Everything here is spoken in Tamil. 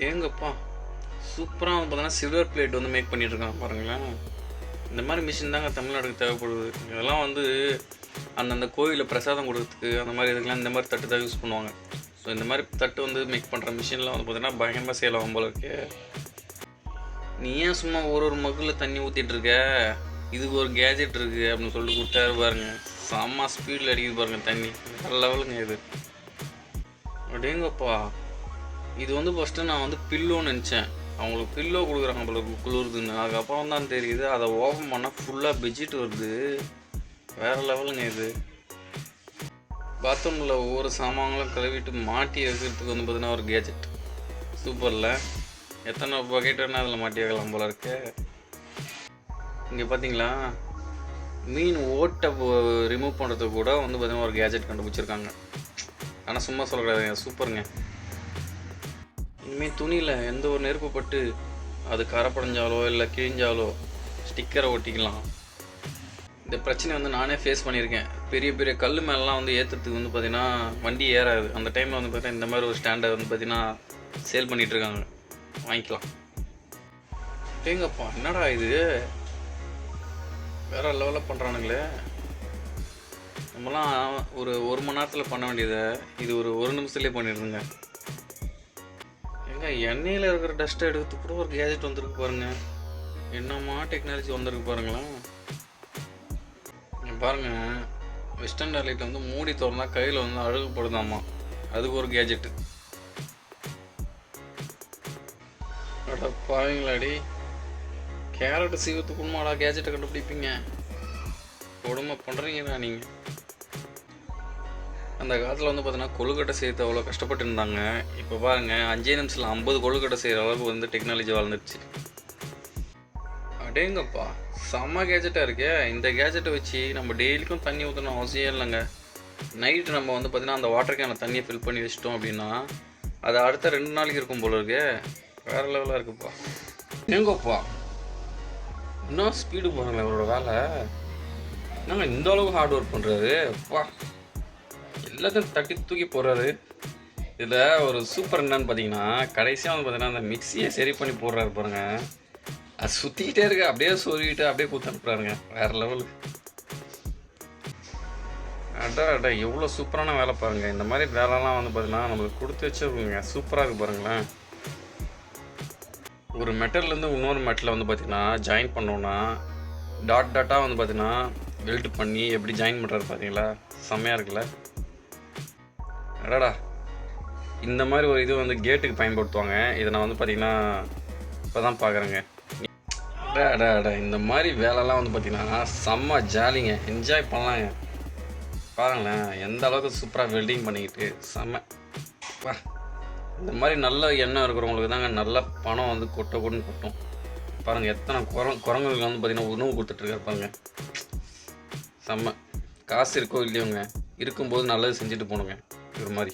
டேங்கப்பா. சூப்பராக வந்து பார்த்தீங்கன்னா சில்வர் பிளேட் வந்து மேக் பண்ணிட்டுருக்காங்க பாருங்களேன். இந்த மாதிரி மிஷின் தாங்க தமிழ்நாடுக்கு தேவைப்படுது. இதெல்லாம் வந்து அந்தந்த கோயிலில் பிரசாதம் கொடுக்கறதுக்கு அந்த மாதிரி இதுக்கெலாம் இந்த மாதிரி தட்டு தான் யூஸ் பண்ணுவாங்க. ஸோ இந்த மாதிரி தட்டு வந்து மேக் பண்ணுற மிஷின்லாம் வந்து பார்த்தீங்கன்னா பயங்கரமாக சேல் ஆகும் போல இருக்கு. நீ ஏன் சும்மா ஒரு ஒரு மகுல தண்ணி ஊற்றிட்டு இருக்க? இதுக்கு ஒரு கேஜெட் இருக்குது அப்படின்னு சொல்லிட்டு கொடுத்தாரு பாருங்க. செம்ம ஸ்பீடில் அடிக்குது பாருங்க தண்ணி. நல்ல லெவலுங்க இது. அப்படிங்கப்பா இது வந்து ஃபஸ்ட்டு நான் வந்து பில்லோன்னு நினச்சேன். அவங்களுக்கு பில்லோ கொடுக்குறாங்க போல இருக்கு குளிருதுன்னு. அதுக்கப்புறம் தான் தெரியுது அதை ஓப்பன் பண்ணால் ஃபுல்லாக பெட்ஷீட் வருது. வேறு லெவலுங்க இது. பாத்ரூமில் ஒவ்வொரு சாமான்களும் கழுவிட்டு மாட்டி வைக்கிறதுக்கு வந்து பார்த்தீங்கன்னா ஒரு கேஜெட் சூப்பரில் எத்தனை பக்கெட் வேணால் அதில் மாட்டி வைக்கலாம் போல இருக்கு. இங்கே பார்த்தீங்களா மீன் ஓட்டை ரிமூவ் பண்ணுறதுக்கு கூட வந்து பார்த்திங்கன்னா ஒரு கேஜெட் கண்டுபிடிச்சிருக்காங்க. ஆனால் சும்மா சொல்லக்கூடாதுங்க சூப்பருங்க இனிமேல் துணியில் எந்த ஒரு நெருப்பு பட்டு அது கரப்படைஞ்சாலோ இல்லை கிழிஞ்சாலோ ஸ்டிக்கரை ஒட்டிக்கலாம். இந்த பிரச்சனை வந்து நானே ஃபேஸ் பண்ணியிருக்கேன். பெரிய பெரிய கல் மேலெலாம் வந்து ஏற்றுறதுக்கு வந்து பார்த்திங்கன்னா வண்டி ஏறாது. அந்த டைமில் வந்து பார்த்தீங்கன்னா இந்த மாதிரி ஒரு ஸ்டாண்டை வந்து பார்த்திங்கன்னா சேல் பண்ணிகிட்ருக்காங்க வாங்கிக்கலாம். ஏங்கப்பா என்னடா இது? வேற லெவலில் பண்ணுறானுங்களே நம்மலாம் ஒரு ஒரு மணி நேரத்தில் பண்ண வேண்டியதை இது ஒரு ஒரு நிமிஷத்துலேயே பண்ணிடுதுங்க. ஏங்க எண்ணெயில் இருக்கிற டஸ்ட்டை எடுத்து கூட ஒரு கேஜெட் வந்திருக்கு பாருங்க. என்னம்மா டெக்னாலஜி வந்திருக்கு பாருங்களேன் பாருங்க வெஸ்டர்ன் டாய்லெட் வந்து மூடி திறந்தா கையில் வந்து அழுகுப்படுதாம்மா அதுக்கு ஒரு கேஜெட்டு அட பாருங்களாடி கேரட் சீவத்துக்குமாடா கேஜெட்டை கண்டுபிடிப்பீங்க. கொடுமை பண்ணுறீங்கடா நீங்கள் அந்த காலத்தில் வந்து பார்த்தீங்கன்னா கொழுக்கட்டை செய்யறது அவ்வளோ கஷ்டப்பட்டு இருந்தாங்க இப்போ பாருங்க அஞ்சே நிமிஷத்தில் ஐம்பது கொழுக்கட்டை செய்கிற அளவுக்கு வந்து டெக்னாலஜி வளர்ந்துருச்சு. அடேங்கப்பா செம்ம கேஜெட்டாக இருக்கே. இந்த கேஜெட்டை வச்சு நம்ம டெய்லிக்கும் தண்ணி ஊற்றணும் அவசியம் இல்லைங்க. நைட்டு நம்ம வந்து பார்த்தீங்கன்னா அந்த வாட்டர் கேனை தண்ணியை ஃபில் பண்ணி வச்சிட்டோம் அப்படின்னா அது அடுத்த ரெண்டு நாளைக்கு இருக்கும் போல இருக்கே. வேற லெவலாக இருக்குப்பா. எங்கப்பா இன்னும் ஸ்பீடு போகிறாங்களே அவரோட வேலை. என்னங்க இந்த அளவுக்கு ஹார்ட் ஒர்க் பண்ணுறாரு அப்பா எல்லாத்தையும் தட்டி தூக்கி போடுறாரு. இதில் ஒரு சூப்பர் என்னன்னு பார்த்தீங்கன்னா கடைசியாக வந்து பார்த்தீங்கன்னா அந்த மிக்சியை சரி பண்ணி போடுறாரு பாருங்க. அது சுற்றிக்கிட்டே இருக்கு. அப்படியே சொல்லிக்கிட்டு அப்படியே கூத்து அனுப்புறாருங்க. வேறு லெவலுக்கு அடா அடா எவ்வளோ சூப்பரான வேலை பாருங்கள் இந்த மாதிரி வேலைலாம் வந்து பார்த்தீங்கன்னா நம்மளுக்கு கொடுத்து வச்சுருக்குங்க. சூப்பராக இருக்கு பாருங்களேன். ஒரு மெட்டல்லேருந்து இன்னொரு மெட்டலை வந்து பார்த்தீங்கன்னா ஜாயின் பண்ணோன்னா டாட் டாட்டாக வந்து பார்த்தீங்கன்னா வெல்ட் பண்ணி எப்படி ஜாயின் பண்ணுறாரு பார்த்தீங்களா செம்மையாக இருக்குல்ல? அடடா. இந்த மாதிரி ஒரு இது வந்து கேட்டுக்கு பயன்படுத்துவாங்க. இதை நான் வந்து பார்த்தீங்கன்னா இப்போ தான் பார்க்குறேங்க அடா அடா இந்த மாதிரி வேலைலாம் வந்து பார்த்தீங்கன்னா செம்ம ஜாலிங்க என்ஜாய் பண்ணலாங்க. பாருங்களேன் எந்த அளவுக்கு சூப்பராக வெல்டிங் பண்ணிக்கிட்டு செம்ம. வா. இந்த மாதிரி நல்ல எண்ணம் இருக்கிறவங்களுக்கு தாங்க நல்ல பணம் வந்து கொட்ட கொட்டுன்னு கொட்டும். பாருங்கள் எத்தனை குரங் குரங்குகளுக்கு வந்து பார்த்தீங்கன்னா உணவு கொடுத்துட்ருக்காரு பாருங்க. செம்ம. காசு இருக்கோ இல்லையோங்க இருக்கும்போது நல்லது செஞ்சுட்டு போகணுங்க இது மாதிரி